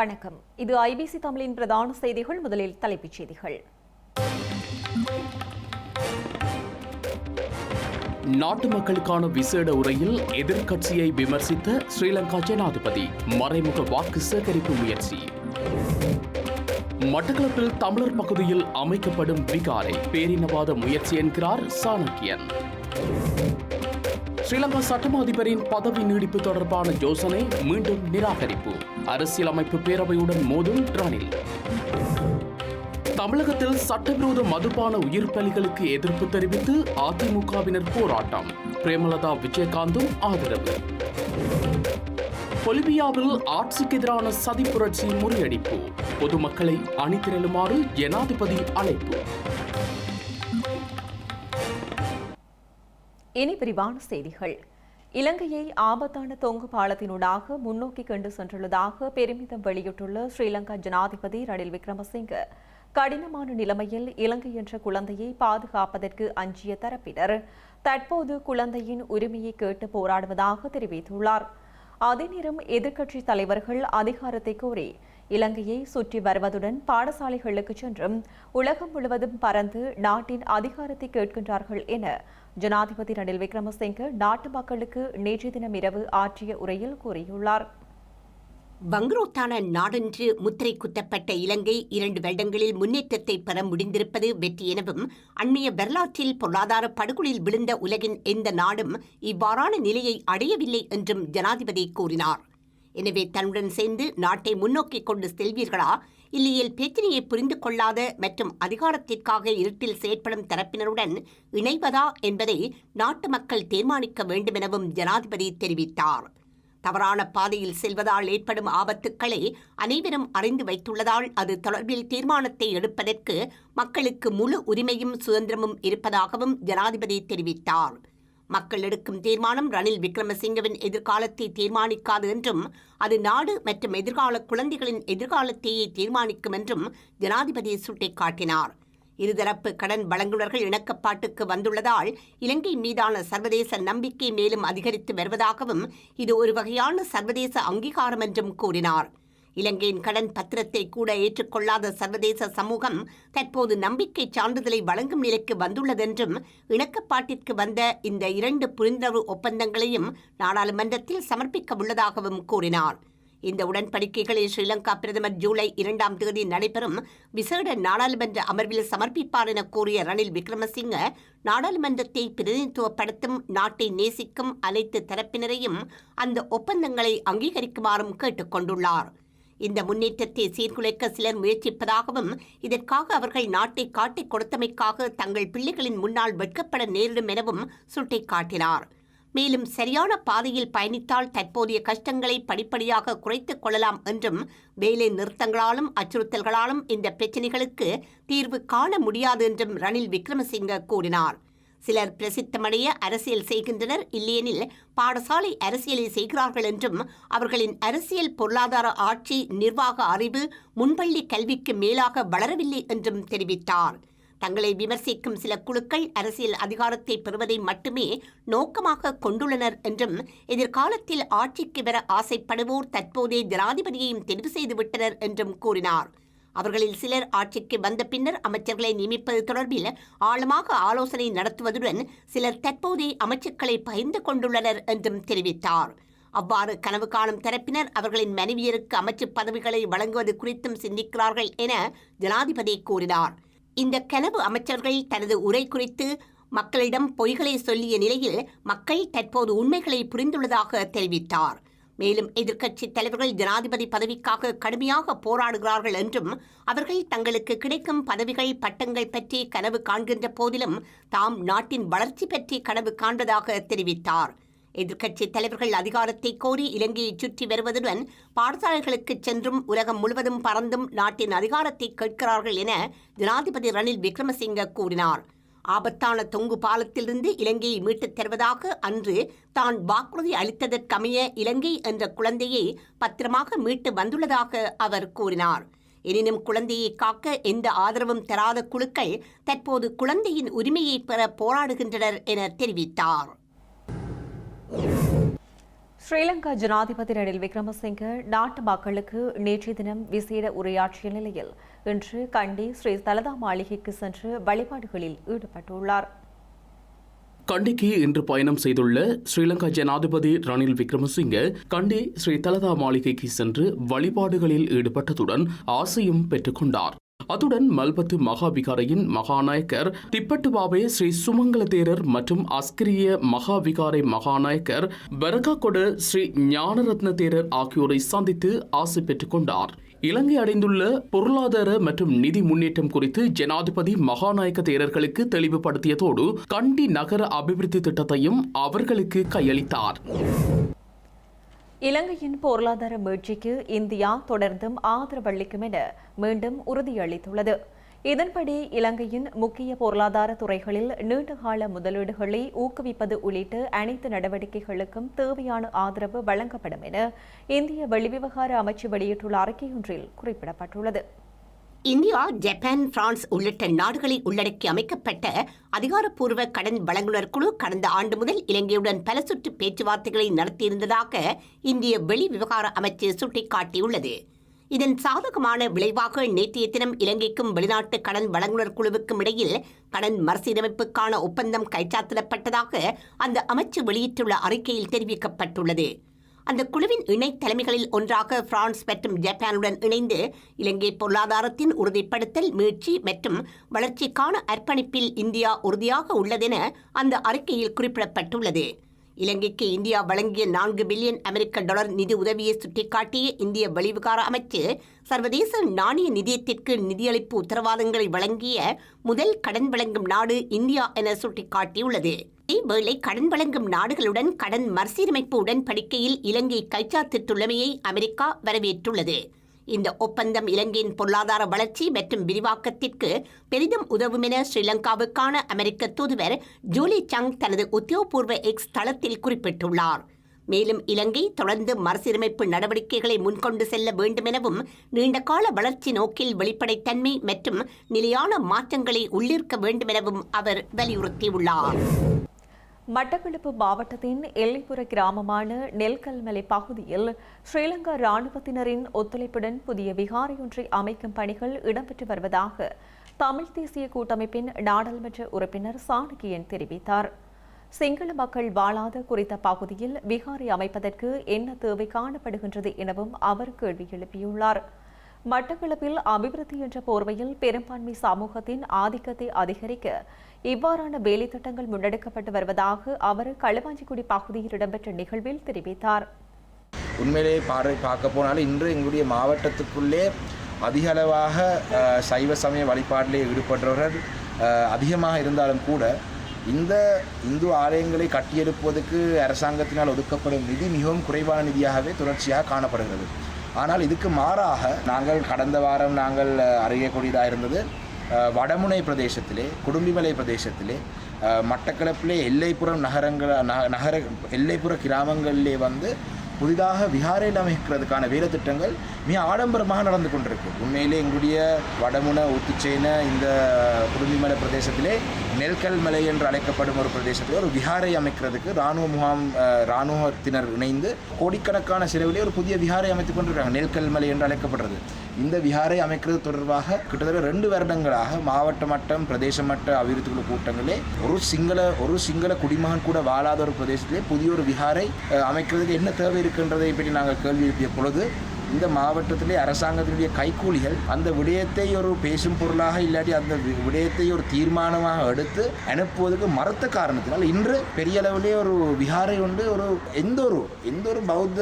வணக்கம். இது ஐபிசி தமிழின் பிரதான செய்திகள். முதலில் தலைப்புச் செய்திகள். நாட்டு மக்களுக்கான விசேட உரையில் எதிர்க்கட்சியை விமர்சித்த ஸ்ரீலங்கா ஜனாதிபதி. மறைமுக வாக்கு சேகரிப்பு முயற்சி. மட்டக்களப்பில் தமிழர் பகுதியில் அமைக்கப்படும் விகாரை பேரினவாத முயற்சி என்கிறார் சாணக்கியன். ஸ்ரீலங்கா சட்டமா அதிபரின் பதவி நீடிப்பு தொடர்பான யோசனை மீண்டும் நிராகரிப்பு. அரசியலமைப்பு பேரவையுடன் மோதும் ரணில். தமிழகத்தில் சட்டவிரோத மதுபான உயிர் பலிகளுக்கு எதிர்ப்பு தெரிவித்து அதிமுகவினர் போராட்டம். பிரேமலதா விஜயகாந்தும் ஆதரவு. பொலிவியாவில் ஆட்சிக்கு எதிரான சதி புரட்சி முறியடிப்பு. பொதுமக்களை அணிதிரளுமாறு ஜனாதிபதி அழைப்பு. இனி விரிவான செய்திகள். இலங்கையை ஆபத்தான தொங்கு பாலத்தினூடாக முன்னோக்கி கொண்டு சென்றுள்ளதாக பெருமிதம் வெளியிட்டுள்ள ஸ்ரீலங்கா ஜனாதிபதி ரணில் விக்ரமசிங்க. கடினமான நிலைமையில் இலங்கை என்ற குழந்தையை பாதுகாப்பதற்கு அஞ்சிய தரப்பினர். தற்போது குழந்தையின் உரிமையை கேட்டு போராடுவதாக தெரிவித்துள்ளார். அதேநேரம் எதிர்க்கட்சி தலைவர்கள் அதிகாரத்தை கோரி இலங்கையை சுற்றி வருவதுடன் பாடசாலைகளுக்கு சென்றும் உலகம் முழுவதும் பறந்து நாட்டின் அதிகாரத்தை கேட்கின்றார்கள் என ஜனாதிபதி ரணில் விக்ரமசிங்க நாட்டு மக்களுக்கு நேற்று தினம் இரவு ஆற்றிய உரையில் கூறியுள்ளார். வங்குரோத்தான நாடென்று முத்திரை குத்தப்பட்ட இலங்கை இரண்டு வருடங்களில் முன்னேற்றத்தை பெற முடிந்திருப்பது வெற்றி எனவும் அண்மைய வரலாற்றில் பொருளாதார படுகொலில் விழுந்த உலகின் எந்த நாடும் இவ்வாறான நிலையை அடையவில்லை என்றும் ஜனாதிபதி கூறினார். எனவே தன்னுடன் சேர்ந்து நாட்டை முன்னோக்கி கொண்டு செல்வீர்களா? இல்லையில் பிரச்சனையை புரிந்து கொள்ளாத மற்றும் அதிகாரத்திற்காக இருட்டில் செயற்படும் தரப்பினருடன் இணைவதா என்பதை நாட்டு மக்கள் தீர்மானிக்க வேண்டுமெனவும் ஜனாதிபதி தெரிவித்தார். தவறான பாதையில் செல்வதால் ஏற்படும் ஆபத்துக்களை அனைவரும் அறிந்து வைத்துள்ளதால் அது தொடர்பில் தீர்மானத்தை எடுப்பதற்கு மக்களுக்கு முழு உரிமையும் சுதந்திரமும் இருப்பதாகவும் ஜனாதிபதி தெரிவித்தார். மக்கள் எடுக்கும் தீர்மானம் ரணில் விக்ரமசிங்கவின் எதிர்காலத்தை தீர்மானிக்காது என்றும் அது நாடு மற்றும் எதிர்கால குழந்தைகளின் எதிர்காலத்தையே தீர்மானிக்கும் என்றும் ஜனாதிபதி சுட்டிக்காட்டினார். இருதரப்பு கடன் வழங்குநர்கள் இணக்கப்பாட்டுக்கு வந்துள்ளதால் இலங்கை மீதான சர்வதேச நம்பிக்கை மேலும் அதிகரித்து வருவதாகவும் இது ஒரு வகையான சர்வதேச அங்கீகாரம் என்றும் கூறினார். இலங்கையின் கடன் பத்திரத்தை கூட ஏற்றுக்கொள்ளாத சர்வதேச சமூகம் தற்போது நம்பிக்கை சான்றிதழை வழங்கும் நிலைக்கு வந்துள்ளதென்றும் இணக்கப்பாட்டிற்கு வந்த இந்த இரண்டு புரிந்துணர்வு ஒப்பந்தங்களையும் நாடாளுமன்றத்தில் சமர்ப்பிக்க உள்ளதாகவும் கூறினார். இந்த உடன்படிக்கைகளை ஸ்ரீலங்கா பிரதமர் ஜூலை இரண்டாம் தேதி நடைபெறும் விசேட நாடாளுமன்ற அமர்வில் சமர்ப்பிப்பார் என கூறிய ரணில் விக்ரமசிங்க நாடாளுமன்றத்தை பிரதிநிதித்துவப்படுத்தும் நாட்டை நேசிக்கும் அனைத்து தரப்பினரையும் அந்த ஒப்பந்தங்களை அங்கீகரிக்குமாறும் கேட்டுக்கொண்டுள்ளார். இந்த முன்னேற்றத்தை சீர்குலைக்க சிலர் முயற்சிப்பதாகவும் இதற்காக அவர்கள் நாட்டை காட்டிக் கொடுத்தமைக்காக தங்கள் பிள்ளைகளின் முன்னால் வெட்கப்பட நேரிடும் எனவும் சுட்டிக்காட்டினார். மேலும் சரியான பாதையில் பயணித்தால் தற்போதைய கஷ்டங்களை படிப்படியாக குறைத்துக் கொள்ளலாம் என்றும் வேலை நிறுத்தங்களாலும் அச்சுறுத்தல்களாலும் இந்த பிரச்சினைகளுக்கு தீர்வு காண முடியாது என்றும் ரணில் விக்ரமசிங்க கூறினார். சிலர் பிரசித்தமடைய அரசியல் செய்கின்றனர். இல்லையெனில் பாடசாலை அரசியலை செய்கிறார்கள் என்றும் அவர்களின் அரசியல் பொருளாதார ஆட்சி நிர்வாக அறிவு முன்பள்ளி கல்விக்கு மேலாக வளரவில்லை என்றும் தெரிவித்தார். தங்களை விமர்சிக்கும் சில குழுக்கள் அரசியல் அதிகாரத்தை பெறுவதை மட்டுமே நோக்கமாக கொண்டுள்ளனர் என்றும் எதிர்காலத்தில் ஆட்சிக்கு வர ஆசைப்படுவோர் தற்போதே ஜனாதிபதியையும் தெரிவு செய்துவிட்டனர் என்றும் கூறினார். அவர்களில் சிலர் ஆட்சிக்கு வந்த பின்னர் அமைச்சர்களை நியமிப்பது தொடர்பில் ஆழமாக ஆலோசனை நடத்துவதுடன் சிலர் தற்போதைய அமைச்சர்களை பகிர்ந்து கொண்டுள்ளனர் என்றும் தெரிவித்தார். அவ்வாறு கனவு காணும் தரப்பினர் அவர்களின் மனைவியருக்கு அமைச்சு பதவிகளை வழங்குவது குறித்தும் சிந்திக்கிறார்கள் என ஜனாதிபதி கூறினார். இந்த கனவு அமைச்சர்கள் தனது உரை குறித்து மக்களிடம் பொய்களை சொல்லிய நிலையில் மக்கள் தற்போது உண்மைகளை புரிந்துள்ளதாக தெரிவித்தார். மேலும் எதிர்க்கட்சி தலைவர்கள் ஜனாதிபதி பதவிக்காக கடுமையாக போராடுகிறார்கள் என்றும் அவர்கள் தங்களுக்கு கிடைக்கும் பதவிகள் பட்டங்கள் பற்றி கனவு காண்கின்ற போதிலும் தாம் நாட்டின் வளர்ச்சி பற்றி கனவு காண்பதாக தெரிவித்தார். எதிர்க்கட்சி தலைவர்கள் அதிகாரத்தை கோரி இலங்கையை சுற்றி வருவதுடன் பாடசாலைகளுக்கு சென்றும் உலகம் முழுவதும் பறந்தும் நாட்டின் அதிகாரத்தை கேட்கிறார்கள் என ஜனாதிபதி ரணில் விக்ரமசிங்க கூறினார். ஆபத்தான தொங்கு பாலத்திலிருந்து இலங்கையை மீட்டுத் தருவதாக அன்று தான் வாக்குறுதி அளித்ததற்கமைய இலங்கை என்ற குழந்தையை பத்திரமாக மீட்டு வந்துள்ளதாக அவர் கூறினார். எனினும் குழந்தையை காக்க எந்த ஆதரவும் தராத குழுக்கள் தற்போது குழந்தையின் உரிமையை பெற போராடுகின்றனர் என தெரிவித்தார். ஸ்ரீலங்கா ஜனாதிபதி ரணில் விக்ரமசிங்க நாட்டு மக்களுக்கு நேற்றைய தினம் விசேட உரையாற்றிய நிலையில் இன்று கண்டி ஸ்ரீ தலதா மாளிகைக்கு சென்று வழிபாடுகளில் ஈடுபட்டுள்ளார். கண்டிக்கு இன்று பயணம் செய்துள்ள ஸ்ரீலங்கா ஜனாதிபதி ரணில் விக்ரமசிங்க கண்டி ஸ்ரீ தலதா மாளிகைக்கு சென்று வழிபாடுகளில் ஈடுபட்டதுடன் ஆசையும் பெற்றுக்கொண்டார். அத்துடன் மல்பத்து மகாவிகாரையின் மகாநாயக்கர் திப்பட்டுவாவே ஸ்ரீ சுமங்கல தேரர் மற்றும் அஸ்கிரிய மகாவிகாரை மகாநாயக்கர் பெரகாகொட ஸ்ரீ ஞானரத்ன தேரர் ஆகியோரை சந்தித்து ஆசை பெற்றுக்கொண்டார் இலங்கை அடைந்துள்ள பொருளாதார மற்றும் நிதி முன்னேற்றம் குறித்து ஜனாதிபதி மகாநாயக்க தேரர்களுக்கு தெளிவுபடுத்தியதோடு கண்டி நகர அபிவிருத்தி திட்டத்தையும் அவர்களுக்கு கையளித்தார். இலங்கையின் பொருளாதார மீழ்ச்சிக்கு இந்தியா தொடர்ந்தும் ஆதரவளிக்கும் என மீண்டும் உறுதியளித்துள்ளது. இதன்படி இலங்கையின் முக்கிய பொருளாதார துறைகளில் நீண்டகால முதலீடுகளை ஊக்குவிப்பது உள்ளிட்ட அனைத்து நடவடிக்கைகளுக்கும் தேவையான ஆதரவு வழங்கப்படும் என இந்திய வெளிவிவகார அமைச்சு வெளியிட்டுள்ள அறிக்கையொன்றில் குறிப்பிடப்பட்டுள்ளது. இந்தியா ஜப்பான் பிரான்ஸ் உள்ளிட்ட நாடுகளை உள்ளடக்கி அமைக்கப்பட்ட அதிகாரப்பூர்வ கடன் வழங்குனர் குழு கடந்த ஆண்டு முதல் இலங்கையுடன் பல சுற்று பேச்சுவார்த்தைகளை நடத்தியிருந்ததாக இந்திய வெளி விவகார அமைச்சு சுட்டிக்காட்டியுள்ளது. இதன் சாதகமான விளைவாக நேற்றைய தினம் இலங்கைக்கும் வெளிநாட்டு கடன் வழங்குனர் குழுவுக்கும் இடையில் கடன் மறுசீரமைப்புக்கான ஒப்பந்தம் கைச்சாத்திடப்பட்டதாக அந்த அமைச்சு வெளியிட்டுள்ள அறிக்கையில் தெரிவிக்கப்பட்டுள்ளது. அந்த குழுவின் இணை தலைமைகளில் ஒன்றாக பிரான்ஸ் மற்றும் ஜப்பானுடன் இணைந்து இலங்கை பொருளாதாரத்தின் உறுதிப்படுத்தல் மீட்சி மற்றும் வளர்ச்சிக்கான அர்ப்பணிப்பில் இந்தியா உறுதியாக உள்ளதென அந்த அறிக்கையில் குறிப்பிடப்பட்டுள்ளது. இலங்கைக்கு இந்தியா வழங்கிய நான்கு பில்லியன் அமெரிக்க டாலர் நிதி உதவியை சுட்டிக்காட்டிய இந்திய வெளிவிகார அமைச்சு சர்வதேச நாணய நிதியத்திற்கு நிதியளிப்பு உத்தரவாதங்களை வழங்கிய முதல் கடன் வழங்கும் நாடு இந்தியா என சுட்டிக்காட்டியுள்ளது. இதேவேளை கடன் வழங்கும் நாடுகளுடன் கடன் மறுசீரமைப்பு உடன்படிக்கையில் இலங்கை கைச்சாத்திட்டுள்ளமையை அமெரிக்கா வரவேற்றுள்ளது. இந்த ஒப்பந்தம் இலங்கையின் பொருளாதார வளர்ச்சி மற்றும் விரிவாக்கத்திற்கு பெரிதும் உதவும் என ஸ்ரீலங்காவுக்கான அமெரிக்க தூதுவர் ஜூலி சங் தனது உத்தியோகபூர்வ எக்ஸ் தளத்தில் குறிப்பிட்டுள்ளார். மேலும் இலங்கை தொடர்ந்து மறுசீரமைப்பு நடவடிக்கைகளை முன்கொண்டு செல்ல வேண்டும் எனவும் நீண்டகால வளர்ச்சி நோக்கில் வெளிப்படைத்தன்மை மற்றும் நிலையான மாற்றங்களை உள்ளிருக்க வேண்டும் எனவும் அவர் வலியுறுத்தியுள்ளார். மட்டக்களப்பு மாவட்டத்தின் எல்லைப்புற கிராமமான நெல்கல்மலை பகுதியில் ஸ்ரீலங்கா இராணுவத்தினரின் ஒத்துழைப்புடன் புதிய விகாரையொன்றை அமைக்கும் பணிகள் இடம்பெற்று வருவதாக தமிழ் தேசிய கூட்டமைப்பின் நாடாளுமன்ற உறுப்பினர் சாணக்கியன் தெரிவித்தார். சிங்கள மக்கள் வாழாத குறித்த பகுதியில் விகாரை அமைப்பதற்கு என்ன தேவை காணப்படுகின்றது எனவும் அவர் கேள்வி எழுப்பியுள்ளார். மட்டக்களப்பில் அபிவிருத்தி என்ற போர்வையில் பெரும்பான்மை சமூகத்தின் ஆதிக்கத்தை அதிகரிக்க இவ்வாறான வேலைத்திட்டங்கள் முன்னெடுக்கப்பட்டு வருவதாக அவர் களுவாஞ்சிக்குடி பகுதியில் இடம்பெற்ற நிகழ்வில் தெரிவித்தார். உண்மையிலேயே பார்வை பார்க்க போனாலும் இன்று எங்களுடைய மாவட்டத்துக்குள்ளே அதிக அளவாக சைவ சமய வழிபாட்டிலே ஈடுபடுறவர்கள் அதிகமாக இருந்தாலும் கூட இந்த இந்து ஆலயங்களை கட்டியெழுப்புவதற்கு அரசாங்கத்தினால் ஒதுக்கப்படும் நிதி மிகவும் குறைவான நிதியாகவே தொடர்ச்சியாக காணப்படுகிறது. ஆனால் இதுக்கு மாறாக நாங்கள் கடந்த வாரம் நாங்கள் அறியக்கூடியதாக இருந்தது. வடமுனை பிரதேசத்திலே குடும்பிமலை பிரதேசத்திலே மட்டக்களப்பிலே எல்லைப்புறம் நகரங்கள் நகர எல்லைப்புற கிராமங்களிலே வந்து புதிதாக விகாரையில் அமைக்கிறதுக்கான வேலை திட்டங்கள் மிக ஆடம்பரமாக நடந்து கொண்டிருக்கு உண்மையிலே எங்களுடைய வடமுன ஊத்துச்சேன இந்த குடும்பிமலை பிரதேசத்திலே நெல்கல் மலை என்று அழைக்கப்படும் ஒரு பிரதேசத்தில் ஒரு விகாரை அமைக்கிறதுக்கு இராணுவ முகாம் இராணுவத்தினர் இணைந்து கோடிக்கணக்கான செலவிலே ஒரு புதிய விகாரை அமைத்துக் கொண்டிருக்காங்க நெல்கல் மலை என்று அழைக்கப்படுறது இந்த விகாரை அமைக்கிறது தொடர்பாக கிட்டத்தட்ட ரெண்டு வருடங்களாக மாவட்ட மட்டம் பிரதேச மட்ட அபிவிருத்தி குழு கூட்டங்களே ஒரு சிங்கள ஒரு சிங்கள குடிமகன் கூட வாழாத ஒரு பிரதேசத்திலே புதிய ஒரு விகாரை அமைக்கிறதுக்கு என்ன தேவை இருக்கின்றதை பற்றி நாங்கள் கேள்வி எழுப்பிய பொழுது இந்த மாவட்டத்திலே அரசாங்கத்தினுடைய கைக்கூலிகள் அந்த விடயத்தை ஒரு பேசும் பொருளாக இல்லாட்டி அந்த விடயத்தை ஒரு தீர்மானமாக எடுத்து அனுப்புவதற்கு மறுத்த காரணத்தினால் இன்று பெரிய அளவிலே ஒரு விகாரை உண்டு ஒரு எந்த ஒரு எந்த ஒரு பௌத்த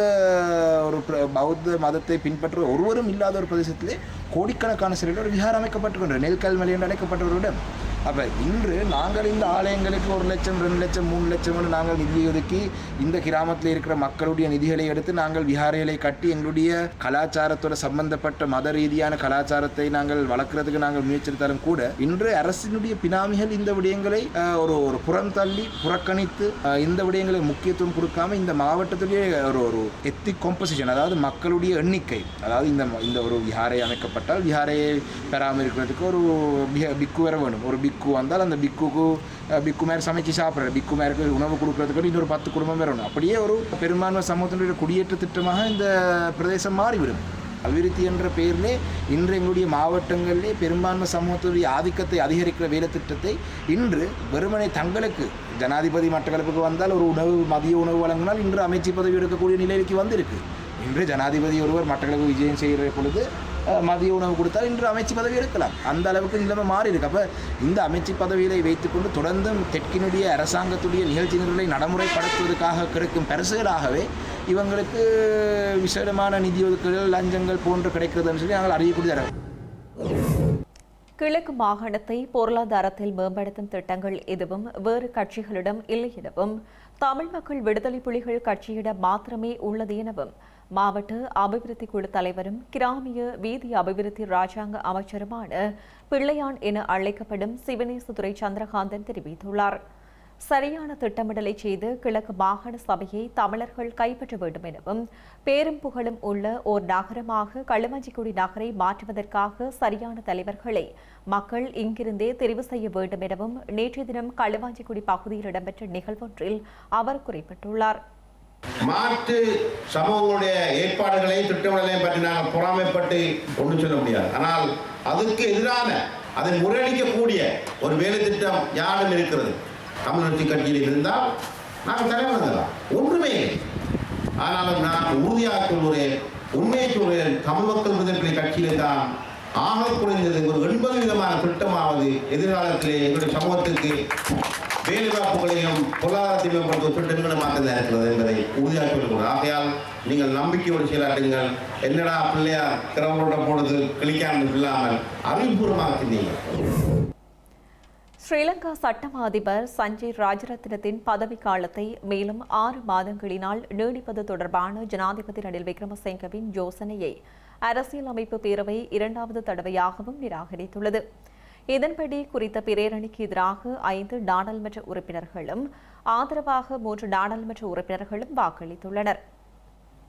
ஒரு பௌத்த மதத்தை பின்பற்ற ஒருவரும் இல்லாத ஒரு பிரதேசத்திலே கோடிக்கணக்கான சிலையில் ஒரு விகாரம் அமைக்கப்பட்டுகின்ற நெல்கல் மலை என்று அழைக்கப்பட்டவருடன் அப்போ இன்று நாங்கள் இந்த ஆலயங்களுக்கு ஒரு லட்சம் ரெண்டு லட்சம் மூணு லட்சம் நாங்கள் நிதி ஒதுக்கி இந்த கிராமத்தில் இருக்கிற மக்களுடைய நிதிகளை எடுத்து நாங்கள் விஹாரைகளை கட்டி எங்களுடைய கலாச்சாரத்தோட சம்பந்தப்பட்ட மத ரீதியான கலாச்சாரத்தை நாங்கள் வளர்க்குறதுக்கு நாங்கள் முயற்சித்தாலும் கூட இன்று அரசினுடைய பினாமிகள் இந்த விடயங்களை ஒரு ஒரு புறம் தள்ளி புறக்கணித்து இந்த விடயங்களை முக்கியத்துவம் கொடுக்காம இந்த மாவட்டத்திலேயே ஒரு ஒரு எத்திக் காம்போசிஷன் அதாவது மக்களுடைய எண்ணிக்கை அதாவது இந்த இந்த ஒரு விஹாரை அமைக்கப்பட்டால் விஹாரையை பராமரிக்கிறதுக்கு ஒரு பிக்கு வர வேணும் ஒரு பிக்கு வந்தால் அந்த பிக்குக்கு அஹ், பிக்கு சமைச்சு சாப்பிட்ற பிக்குமேருக்கு உணவு கொடுக்கறதுக்கு இன்னொரு பத்து குடும்பம் வரணும் அப்படியே ஒரு பெரும்பான்மை சமூகத்தினுடைய குடியேற்ற திட்டமாக இந்த பிரதேசம் மாறிவிடும் அபிவிருத்தி என்ற பெயரிலே இன்று எங்களுடைய மாவட்டங்களிலே பெரும்பான்மை சமூகத்துடைய ஆதிக்கத்தை அதிகரிக்கிற வேலை திட்டத்தை இன்று வெறுமனை தங்களுக்கு ஜனாதிபதி மட்டக்களப்புக்கு வந்தால் ஒரு உணவு மதிய உணவு வழங்கினால் இன்று அமைச்சு பதவி எடுக்கக்கூடிய நிலைக்கு வந்திருக்கு இன்று ஜனாதிபதி ஒருவர் மட்டக்களப்பு விஜயம் செய்கிற பொழுது மதிய உணவு கொடுத்தால் இன்று அமைச்சு பதவி எடுக்கலாம். அந்த அளவுக்கு நிலைமை மாறி இருக்கு. அப்போ இந்த அமைச்சு பதவிகளை வைத்துக்கொண்டு தொடர்ந்தும் தெற்கினுடைய அரசாங்கத்துடைய நிகழ்ச்சி நிரலை நடைமுறைப்படுத்துவதற்காக கிடைக்கும் பரிசுகளாகவே இவங்களுக்கு விசேடமான நிதி ஒதுக்கீடுகள் லஞ்சங்கள் போன்று கிடைக்கிறதுன்னு சொல்லி நாங்கள் அறியக்கூடிய கிழக்கு மாகாணத்தை பொருளாதாரத்தில் மேம்படுத்தும் திட்டங்கள் எதுவும் வேறு கட்சிகளிடம் இல்லை எனவும் தமிழ் மக்கள் விடுதலை புலிகள் கட்சியிடம் மாத்திரமே உள்ளது எனவும் மாவட்ட அபிவிருத்தி குழு தலைவரும் கிராமிய வீதி அபிவிருத்தி ராஜாங்க அமைச்சருமான பிள்ளையான் என அழைக்கப்படும் சிவனேசதுரை சந்திரகாந்தன் தெரிவித்துள்ளார். சரியான திட்டமிடலை செய்து கிழக்கு மாகாண சபையை தமிழர்கள் கைப்பற்ற வேண்டும் எனவும் பேரும் புகழும் உள்ள ஓர் நகரமாக களுமஞ்சிக்குடி நகரை மாற்றுவதற்காக சரியான தலைவர்களை மக்கள் இங்கிருந்தே தெரிவு செய்ய வேண்டும் எனவும் நேற்றைய தினம் களுவாஞ்சிக்குடி பகுதியில் இடம்பெற்ற நிகழ்வொன்றில் அவர் குறிப்பிட்டுள்ளார். மாற்று சமூகங்களுடைய ஏற்பாடுகளையும் திட்டமிடலையும் பற்றி நாங்கள் பொறாமைப்பட்டு ஒன்று சொல்ல முடியாது. ஆனால் அதுக்கு எதிரான அதை முறையடிக்கக்கூடிய ஒரு வேலை திட்டம் யாரும் இருக்கிறது? கம்யூனிஸ்ட் கட்சியில் இருந்தால் நாங்கள் தலைவர்களாம் ஒன்றுமே இல்லை. ஆனாலும் நான் உறுதியாக சொல்கிறேன் உண்மையை சொல்கிறேன் தமிழ் மக்கள் விடுதலை கட்சியிலே தான் ஆக குறைந்தது ஒரு எண்பது விதமான திட்டமாவது எதிர்காலத்திலே எங்களுடைய சமூகத்திற்கு வேலைவாய்ப்புகளையும் பொருளாதாரத்தை மேம்படுத்தும் திட்டங்களும் மாற்றதாக இருக்கிறது என்பதை உறுதியாக சொல்லுங்கள் ஆகையால் நீங்கள் நம்பிக்கையோடு செயலாட்டுங்கள் என்னடா பிள்ளையா கிரவங்களோட போடுறது கிளிக்காமல் இல்லாமல் அறிவுபூர்வமாக சிந்திங்கள் ஸ்ரீலங்கா சட்டமா அதிபர் சஞ்சய் ராஜரத்னத்தின் பதவி காலத்தை மேலும் ஆறு மாதங்களினால் நீடிப்பது தொடர்பான ஜனாதிபதி ரணில் விக்ரமசிங்கவின் யோசனையை அரசியலமைப்பு பேரவை இரண்டாவது தடவையாகவும் நிராகரித்துள்ளது. இதன்படி குறித்த பிரேரணிக்கு எதிராக ஐந்து நாடாளுமன்ற உறுப்பினர்களும் ஆதரவாக மூன்று நாடாளுமன்ற உறுப்பினர்களும் வாக்களித்துள்ளனர்.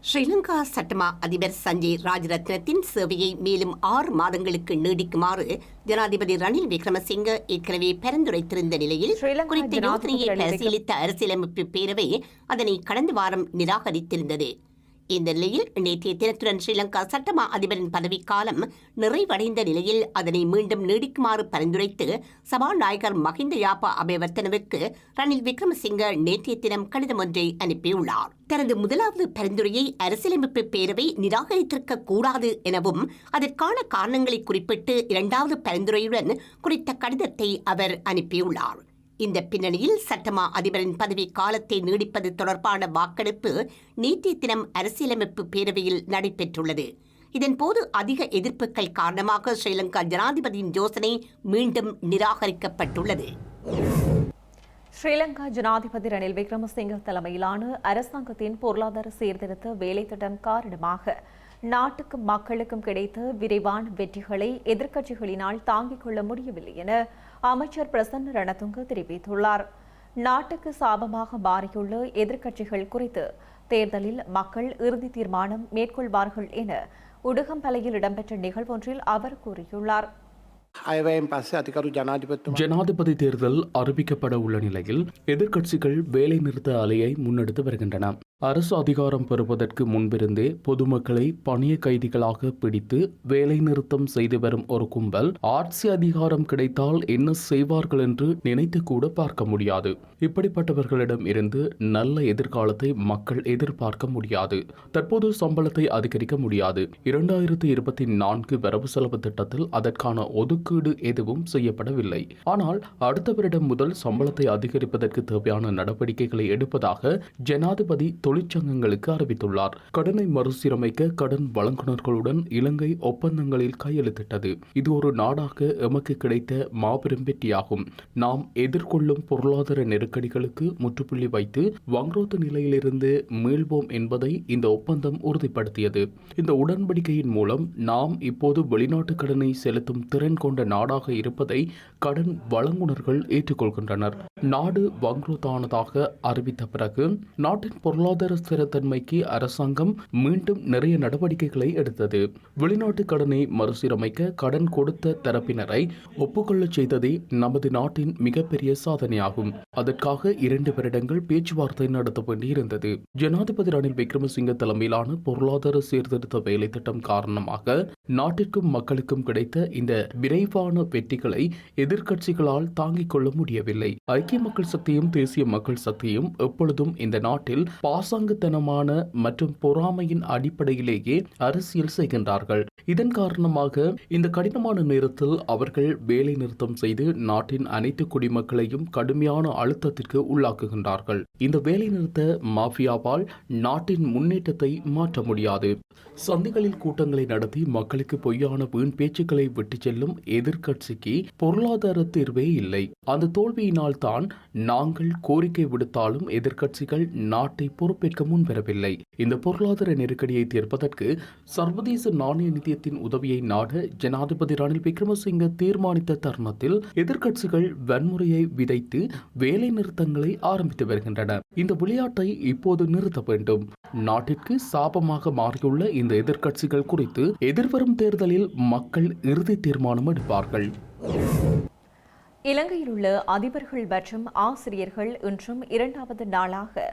ஸ்ரீலங்கா சட்டமா அதிபர் சஞ்சய் ராஜரத்னத்தின் சேவையை மேலும் ஆறு மாதங்களுக்கு நீடிக்குமாறு ஜனாதிபதி ரணில் விக்ரமசிங்க ஏற்கனவே பரிந்துரைத்திருந்த நிலையில் குறித்த யோசனையை பரிசீலித்த அரசியலமைப்பு பேரவை அதனை கடந்த வாரம் நிராகரித்திருந்தது. இந்த நிலையில் நேற்றைய தினத்துடன் ஸ்ரீலங்கா சட்டமா அதிபரின் பதவிக்காலம் நிறைவடைந்த நிலையில் அதனை மீண்டும் நீடிக்குமாறு பரிந்துரைத்து சபாநாயகர் மஹிந்த யாப்பா அபேவர்த்தனவிற்கு ரணில் விக்ரமசிங்க நேற்றைய தினம் கடிதம் ஒன்றை அனுப்பியுள்ளார். தனது முதலாவது பரிந்துரையை அரசியலமைப்பு பேரவை நிராகரித்திருக்க கூடாது எனவும் அதற்கான காரணங்களை குறிப்பிட்டு இரண்டாவது பரிந்துரையுடன் குறித்த கடிதத்தை அவர் அனுப்பியுள்ளார். இந்த பின்னணியில் சட்டமா அதிபரின் பதவி காலத்தை நீடிப்பது தொடர்பான வாக்கெடுப்பு நேற்றைய தினம் அரசியலமைப்பு பேரவையில் நடைபெற்றுள்ளது. இதன்போது அதிக எதிர்ப்புகள் காரணமாக ஸ்ரீலங்கா ஜனாதிபதியின் யோசனை மீண்டும் நிராகரிக்கப்பட்டுள்ளது. ஸ்ரீலங்கா ஜனாதிபதி ரணில் விக்ரமசிங்க தலைமையிலான அரசாங்கத்தின் பொருளாதார சீர்திருத்த வேலைத்திட்டம் காரணமாக நாட்டுக்கும் மக்களுக்கும் கிடைத்த விரைவான வெற்றிகளை எதிர்க்கட்சிகளினால் தாங்கிக் கொள்ள முடியவில்லை என அமைச்சர் பிரசன்ன ரணதுங்க தெரிவித்துள்ளார். நாட்டுக்கு சாபமாக மாறியுள்ள எதிர்க்கட்சிகள் குறித்து தேர்தலில் மக்கள் இறுதி தீர்மானம் மேற்கொள்வார்கள் என உடுகம்பலையில் இடம்பெற்ற நிகழ்வொன்றில் அவர் கூறியுள்ளார். ஜனாதிபதி தேர்தல் அறிவிக்கப்பட உள்ள நிலையில் எதிர்க்கட்சிகள் வேலைநிறுத்த அலையை முன்னெடுத்து வருகின்றன. அரசு அதிகாரம் பெறுவதற்கு முன்பிருந்தே பொதுமக்களை பணிய கைதிகளாக பிடித்து வேலைநிறுத்தம் செய்து வரும் ஒரு கும்பல் ஆட்சி அதிகாரம் கிடைத்தால் என்ன செய்வார்கள் என்று நினைத்து கூட பார்க்க முடியாது. இப்படிப்பட்டவர்களிடம் இருந்து நல்ல எதிர்காலத்தை மக்கள் எதிர்பார்க்க முடியாது. தற்போது சம்பளத்தை அதிகரிக்க முடியாது. இரண்டாயிரத்தி இருபத்தி நான்கு வரவு செலவு திட்டத்தில் அதற்கான ஒதுக்கீடு எதுவும் செய்யப்படவில்லை. ஆனால் அடுத்த வருடம் முதல் சம்பளத்தை அதிகரிப்பதற்கு தேவையான நடவடிக்கைகளை எடுப்பதாக ஜனாதிபதி தொழிற்சங்கங்களுக்கு அறிவித்துள்ளார். கடனை மறுசீரமைக்க கடன் வழங்குனர்களுடன் இலங்கை ஒப்பந்தங்களில் கையெழுத்திட்டது. இது ஒரு நாடாக எமக்கு கிடைத்த மாபெரும் வெற்றியாகும். நாம் எதிர்கொள்ளும் பொருளாதார நெருக்கடிகளுக்கு முற்றுப்புள்ளி வைத்து வங்குரோத்து நிலையிலிருந்து மீள்வோம் என்பதை இந்த ஒப்பந்தம் உறுதிப்படுத்தியது. இந்த உடன்படிக்கையின் மூலம் நாம் இப்போது வெளிநாட்டு கடனை செலுத்தும் திறன் கொண்ட நாடாக இருப்பதை கடன் வழங்குனர்கள் ஏற்றுக்கொள்கின்றனர். நாடு வங்குரோத்தானதாக அறிவித்த பிறகு நாட்டின் பொருளாதார ஸ்திரத்தன்மைக்கு அரசாங்கம் மீண்டும் நிறைய நடவடிக்கைகளை எடுத்தது. வெளிநாட்டு கடனை மறுசீரமைக்க கடன் கொடுத்த தரப்பினரை ஒப்புக்கொள்ளச் செய்ததே நமது நாட்டின் மிகப்பெரிய சாதனையாகும். அதற்காக இரண்டு வருடங்கள் பேச்சுவார்த்தை நடத்த வேண்டியிருந்தது. ஜனாதிபதி ரணில் விக்ரமசிங்க தலைமையிலான பொருளாதார சீர்திருத்த வேலை திட்டம் காரணமாக நாட்டிற்கும் மக்களுக்கும் கிடைத்த இந்த விரைவான வெற்றிகளை எதிர்க்கட்சிகளால் தாங்கிக் கொள்ள முடியவில்லை. ஐக்கிய ஐக்கிய மக்கள் சக்தியும் தேசிய மக்கள் சக்தியும் எப்பொழுதும் இந்த நாட்டில் பாசாங்குத்தனமான மற்றும் பொறாமையின் அடிப்படையிலேயே அரசியல் செய்கின்றார்கள். இதன் காரணமாக இந்த கடினமான நேரத்தில் அவர்கள் வேலை நிறுத்தம் செய்து நாட்டின் அனைத்து குடிமக்களையும் கடுமையான அழுத்தத்திற்கு உள்ளாக்குகின்றார்கள். இந்த வேலை நிறுத்த மாஃபியாவால் நாட்டின் முன்னேற்றத்தை மாற்ற முடியாது. சந்திகளில் கூட்டங்களை நடத்தி மக்களுக்கு பொய்யான வீண் பேச்சுக்களை விட்டுச் செல்லும் எதிர்கட்சிக்கு பொருளாதார தீர்வே இல்லை. அந்த தோல்வியினால் தான் நாங்கள் கோரிக்கை விடுத்தாலும் எதிர்க்கட்சிகள் நாட்டை பொறுப்பேற்க முன்வரவில்லை இந்த பொருளாதார நெருக்கடியை தீர்ப்பதற்கு சர்வதேச நாணய நிதியத்தின் உதவியை நாட ஜனாதிபதி ரணில் விக்ரமசிங்க தீர்மானித்த தருணத்தில் எதிர்க்கட்சிகள் வன்முறையை விதைத்து வேலை நிறுத்தங்களை ஆரம்பித்து வருகின்றன. இந்த விளையாட்டை இப்போது நிறுத்த வேண்டும். நாட்டிற்கு சாபமாக மாறியுள்ள இந்த எதிர்க்கட்சிகள் குறித்து எதிர்வரும் தேர்தலில் மக்கள் இறுதி தீர்மானம் எடுப்பார்கள். இலங்கையில் உள்ள அதிபர்கள் மற்றும் ஆசிரியர்கள் இன்றும் இரண்டாவது நாளாக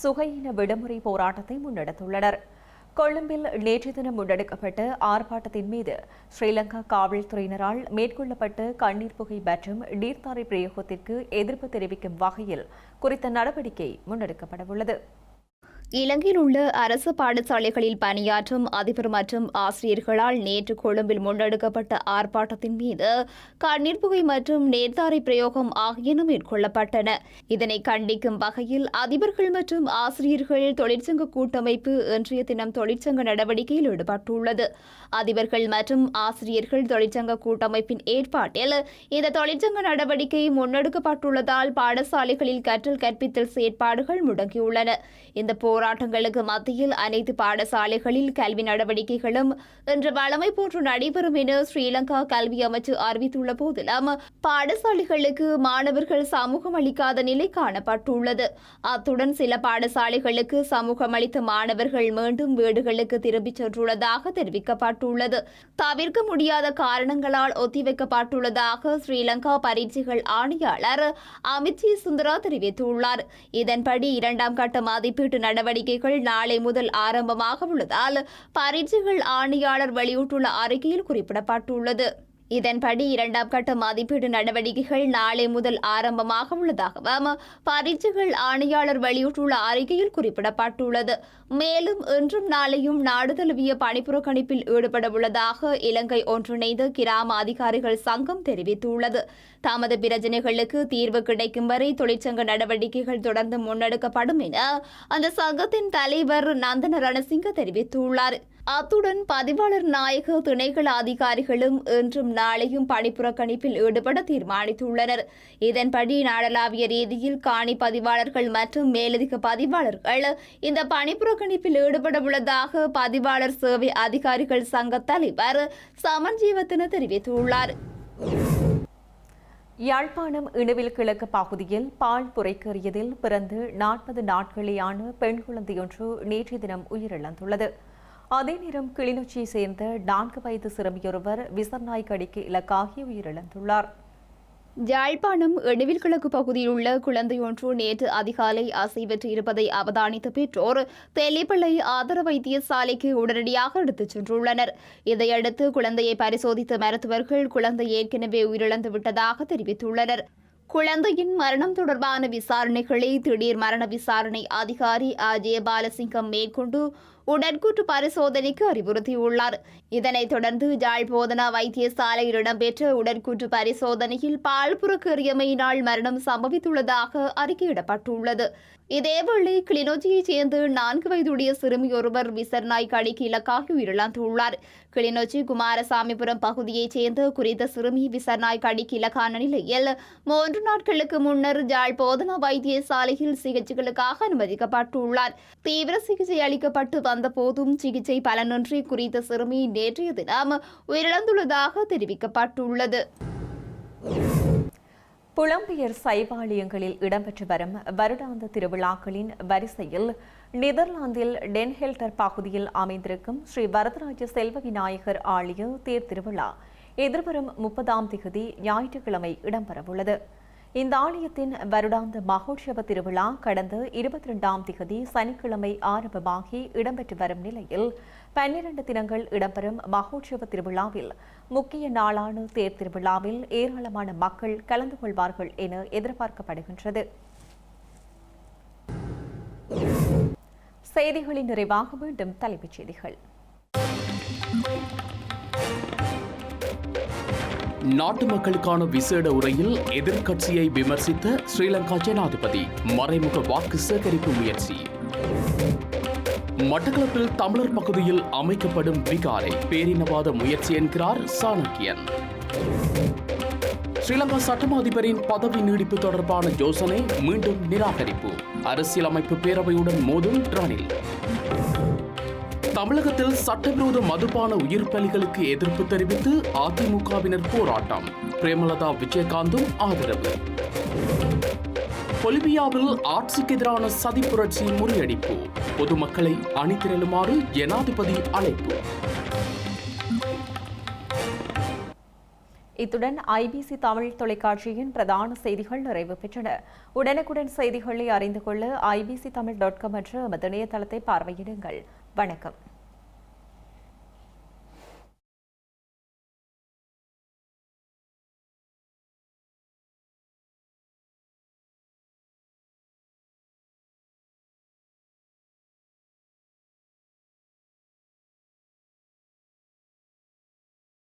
சுகையின விடுமுறை போராட்டத்தை முன்னெடுத்துள்ளனர். கொழும்பில் நேற்று தினம் முன்னெடுக்கப்பட்ட ஆர்ப்பாட்டத்தின் மீது ஸ்ரீலங்கா காவல்துறையினரால் மேற்கொள்ளப்பட்ட கண்ணீர் புகை மற்றும் நீர்த்தாரை பிரயோகத்திற்கு எதிர்ப்பு தெரிவிக்கும் வகையில் குறித்த நடவடிக்கை முன்னெடுக்கப்படவுள்ளது. இலங்கையில் உள்ள அரசு பாடசாலைகளில் பணியாற்றும் அதிபர் மற்றும் ஆசிரியர்களால் நேற்று கொழும்பில் முன்னெடுக்கப்பட்ட ஆர்ப்பாட்டத்தின் மீது கண்ணீர் புகை மற்றும் நேர்தாரை பிரயோகம் ஆகியன மேற்கொள்ளப்பட்டன. இதனை கண்டிக்கும் வகையில் அதிபர்கள் மற்றும் ஆசிரியர்கள் தொழிற்சங்க கூட்டமைப்பு இன்றைய தினம் தொழிற்சங்க நடவடிக்கையில் ஈடுபட்டுள்ளது. அதிபர்கள் மற்றும் ஆசிரியர்கள் தொழிற்சங்க கூட்டமைப்பின் ஏற்பாட்டில் இந்த தொழிற்சங்க நடவடிக்கை முன்னெடுக்கப்பட்டுள்ளதால் பாடசாலைகளில் கற்றல் கற்பித்தல் செயற்பாடுகள் முடங்கியுள்ளன. இந்த போராட்டங்களுக்கு மத்தியில் அனைத்து பாடசாலைகளில் கல்வி நடவடிக்கைகளும் இன்று வழமை போன்று நடைபெறும் என ஸ்ரீலங்கா கல்வி அமைச்சு அறிவித்துள்ள போதிலும் பாடசாலைகளுக்கு மாணவர்கள் சமூகம் அளிக்காத நிலை காணப்பட்டுள்ளது. அத்துடன் சில பாடசாலைகளுக்கு சமூகம் அளித்த மாணவர்கள் மீண்டும் வீடுகளுக்கு திரும்பிச் சென்றுள்ளதாக தெரிவிக்கப்பட்டுள்ளது. தவிர்க்க முடியாத காரணங்களால் ஒத்திவைக்கப்பட்டுள்ளதாக ஸ்ரீலங்கா பரீட்சைகள் ஆணையாளர் அமித்ஜி சுந்தரா தெரிவித்துள்ளார். இதன்படி இரண்டாம் கட்ட மதிப்பீட்டு நடவடிக்கைகள் நாளை முதல் ஆரம்பமாக உள்ளதால் பரீட்சைகள் ஆணையாளர் வெளியிட்டுள்ள அறிக்கையில் குறிப்பிடப்பட்டுள்ளது. இதன்படி இரண்டாம் கட்ட மதிப்பீடு நடவடிக்கைகள் நாளை முதல் ஆரம்பமாக உள்ளதாகவும் பரீட்சைகள் ஆணையாளர் வெளியிட்டுள்ள அறிக்கையில் குறிப்பிடப்பட்டுள்ளது. மேலும் இன்றும் நாளையும் நாடு தழுவிய பணிப்புறக்கணிப்பில் ஈடுபட உள்ளதாக இலங்கை ஒன்றிணைந்த கிராம அதிகாரிகள் சங்கம் தெரிவித்துள்ளது. தமது பிரச்சனைகளுக்கு தீர்வு கிடைக்கும் வரை தொழிற்சங்க நடவடிக்கைகள் தொடர்ந்து முன்னெடுக்கப்படும் என அந்த சங்கத்தின் தலைவர் நந்தன ரணசிங்க தெரிவித்துள்ளார். அத்துடன் பதிவாளர் நாயக திணைக்கள அதிகாரிகளும் இன்றும் நாளையும் பணிப்புறக்கணிப்பில் ஈடுபட தீர்மானித்துள்ளனர். இதன்படி நாடளாவிய ரீதியில் காணி பதிவாளர்கள் மற்றும் மேலதிக பதிவாளர்கள் இந்த பணிப்புறக்கணிப்பில் ஈடுபட உள்ளதாக பதிவாளர் சேவை அதிகாரிகள் சங்க தலைவர் சமன்ஜீவத்தின தெரிவித்துள்ளார். யாழ்ப்பாணம் இணுவில் கிழக்கு பகுதியில் பால் புரைக்கேறியதில் பிறந்து நாற்பது நாட்களேயான பெண் குழந்தையொன்று நேற்று தினம் உயிரிழந்துள்ளது. அதே நேரம் கிளிநொச்சியை சேர்ந்த நான்கு வயது சிறுமியொருவர் விசர்நாய் கடிக்கு இலக்காகி உயிரிழந்துள்ளார். யாழ்ப்பாணம் எணுவில் கிழக்கு பகுதியில் உள்ள குழந்தையொன்று நேற்று அதிகாலை அசைவற்று இருப்பதை அவதானித்த பெற்றோர் தெல்லிப்பிள்ளை ஆதர வைத்தியசாலைக்கு உடனடியாக எடுத்துச் சென்றுள்ளனர். இதையடுத்து குழந்தையை பரிசோதித்த மருத்துவர்கள் குழந்தை ஏற்கனவே உயிரிழந்து விட்டதாக தெரிவித்துள்ளனர். குழந்தையின் மரணம் தொடர்பான விசாரணைகளை திடீர் மரண விசாரணை அதிகாரி அஜய பாலசிங்கம் மேற்கொண்டு உடற்கூற்று பரிசோதனைக்கு அறிவுறுத்தியுள்ளார். இதனைத் தொடர்ந்து ஜாழ் போதனா வைத்தியசாலையில் இடம்பெற்ற உடற்கூற்று பரிசோதனையில் பால்புறக்கெறியமையினால் மரணம் சம்பவித்துள்ளதாக அறிக்கையிடப்பட்டுள்ளது. இதேவேளை கிளிநொச்சியைச் சேர்ந்த நான்கு வயதுடைய சிறுமியொருவர் விசர்நாய் கடிக்கு இலக்காகி உயிரிழந்துள்ளார். கிளிநொச்சி குமாரசாமிபுரம் பகுதியைச் சேர்ந்த குறித்த சிறுமி விசர்நாய் கடிக்கு இலக்கான நிலையில் மூன்று நாட்களுக்கு முன்னர் ஜாழ் போதனா வைத்தியசாலையில் சிகிச்சைகளுக்காக அனுமதிக்கப்பட்டுள்ளார். தீவிர சிகிச்சை அளிக்கப்பட்டு வந்த போதும் சிகிச்சை பலனின்றி குறித்த சிறுமி நேற்றைய தினம் உயிரிழந்துள்ளதாக தெரிவிக்கப்பட்டுள்ளது. புலம்பெயர் சைவாலயங்களில் இடம்பெற்று வரும் வருடாந்த திருவிழாக்களின் வரிசையில் நெதர்லாந்தில் டென்ஹெல்டர் பகுதியில் அமைந்திருக்கும் ஸ்ரீ வரதராஜ செல்வ விநாயகர் ஆலய தேர் திருவிழா எதிர்வரும் முப்பதாம் திகதி ஞாயிற்றுக்கிழமை இடம்பெறவுள்ளது. இந்த ஆலயத்தின் வருடாந்த மகோற்சவ திருவிழா கடந்த இருபத்தி ரெண்டாம் திகதி சனிக்கிழமை ஆரம்பமாகி இடம்பெற்று வரும் நிலையில் பன்னிரண்டு தினங்கள் இடம்பெறும் மகோற்சவ திருவிழாவில் முக்கிய நாளான தேர் திருவிழாவில் ஏராளமான மக்கள் கலந்து கொள்வார்கள் என எதிர்பார்க்கப்படுகின்றது. செய்திகளின் நிறைவாக மீண்டும் தலைப்புச் செய்திகள். நாட்டு மக்களுக்கான விசேட உரையில் எதிர்க்கட்சியை விமர்சித்த ஸ்ரீலங்கா ஜனாதிபதி. மறைமுக வாக்கு சேகரிப்பு முயற்சி. மட்டக்களப்பில் தமிழர் பகுதியில் அமைக்கப்படும் விகாரை பேரினவாத முயற்சி என்கிறார் சாணக்கியன். ஸ்ரீலங்கா சட்டமா அதிபரின் பதவி நீடிப்பு தொடர்பான யோசனை மீண்டும் நிராகரிப்பு. அரசியலமைப்பு பேரவையுடன் மோதும் ரணில். தமிழகத்தில் சட்டவிரோத மதுபான உயிர்ப்பலிகளுக்கு எதிர்ப்பு தெரிவித்து அதிமுகவினர் போராட்டம். பிரேமலதா விஜயகாந்தும் ஆதரவு. பொலிவியாவில் ஆட்சிக்கு எதிரான சதி புரட்சி முறியடிப்பு. பொதுமக்களை அணிதிரளுமாறு ஜனாதிபதி அழைப்பு. இத்துடன் ஐபிசி தமிழ் தொலைக்காட்சியின் பிரதான செய்திகள் நிறைவு பெற்றன. உடனுக்குடன் செய்திகளை அறிந்து கொள்ள ஐபிசி தமிழ் டாட் காம் என்ற எமது இணையதளத்தை பார்வையிடுங்கள். வணக்கம்.